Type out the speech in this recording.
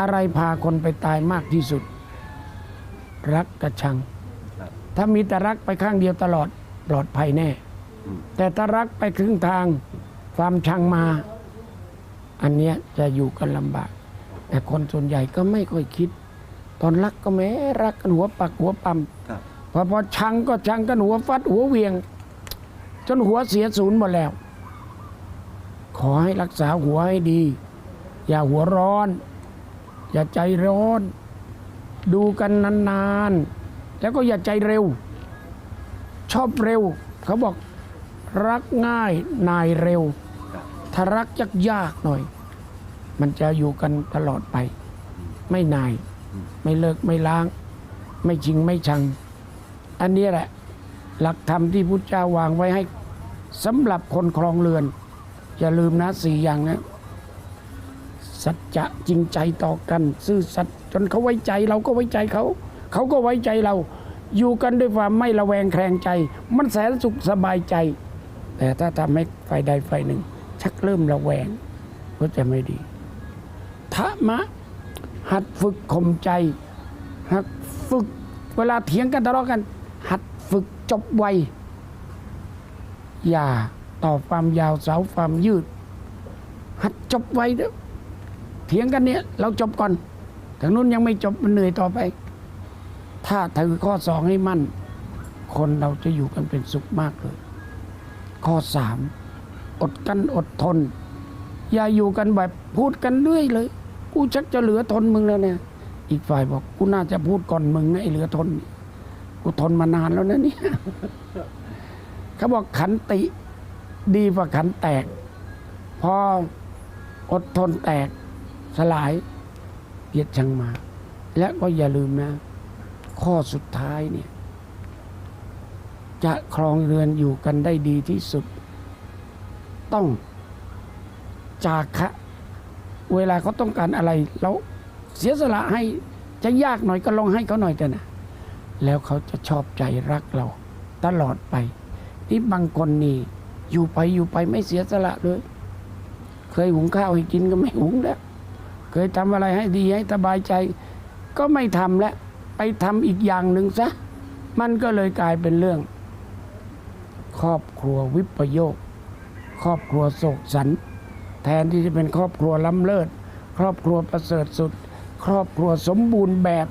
อะไรพาคนไปตายมากที่สุด รักกับชังครับถ้ามีแต่รักไปข้างเดียวตลอดปลอดภัยแน่อืมแต่ถ้ารักไปครึ่งทางความชังมา อันเนี้ยจะอยู่กันลำบาก แต่คนส่วนใหญ่ก็ไม่ค่อยคิด ตอนรักก็แม้รักกันหัวปักหัวปั๊มครับพอพอชังก็ชังกันหัวฟัดหัวเวียง จนหัวเสียศูนย์หมดแล้ว ขอให้รักษาหัวให้ดี อย่าหัวร้อน อย่าใจร้อน ดูกันนานๆ แล้วก็อย่าใจเร็ว ชอบเร็ว เขาบอกรักง่ายนายเร็ว ถ้ารักยากยากๆหน่อย มันจะอยู่กันตลอดไป ไม่นาย ไม่เลิกไม่ล้าง ไม่ชิงไม่ชัง อันนี้แหละ หลักธรรมที่พุทธเจ้าวางไว้ให้สำหรับคนครองเรือน อย่าลืมนะสี่อย่างนะ สัจจะจริงใจต่อกัน ซื่อสัตย์จนเขาไว้ใจเราก็ไว้ใจเขา เขาก็ไว้ใจเรา อยู่กันด้วยความไม่ระแวงแคลงใจ มันแสนสุขสบายใจ แต่ถ้าทำให้ฝ่ายใดฝ่ายหนึ่ง ชักเริ่มระแวงก็จะไม่ดีธรรมะหัดฝึกข่มใจหัดฝึกเวลาเถียงกันทะเลาะกัน หัดฝึกจบไวอย่าต่อความยาวเสาความยืด หัดจบไวเด้อ เถียงกันเนี่ยเราจบก่อนทางนู้นยังไม่จบมันเหนื่อยต่อไป ถ้าถือข้อสองให้มั่น คนเราจะอยู่กันเป็นสุขมากเลย ข้อสามอดกันอดทน อย่าอยู่กันแบบพูดกันเรื่อยเลย กูชักจะเหลือทนมึงแล้วเนี่ย อีกฝ่ายบอกกูน่าจะพูดก่อนมึงนะไอ้เหลือทน กูทนมานานแล้วนะเนี่ยเขาบอกขันติดีกว่าขันแตก พออดทนแตก สลายเกียดชังมา และก็อย่าลืมนะ ข้อสุดท้ายเนี่ย จะครองเรือนอยู่กันได้ดีที่สุด ต้องจาคะเวลาเขาต้องการอะไร เราเสียสละให้จะยากหน่อยก็ลองให้เขาหน่อยแต่นะแล้วเขาจะชอบใจรักเรา ตลอดไปที่บางคนนี่ อยู่ไปอยู่ไปไม่เสียสละเลย เคยหุงข้าวให้กินก็ไม่หุงแล้ว เคยทำอะไรให้ดีให้สบายใจ ก็ไม่ทำแล้วไปทำอีกอย่างหนึ่งซะ มันก็เลยกลายเป็นเรื่อง ครอบครัววิปโยค ครอบครัวโศกสัน แทนที่จะเป็นครอบครัวล้ำเลิศ ครอบครัวประเสริฐสุด ครอบครัวสมบูรณ์แบบ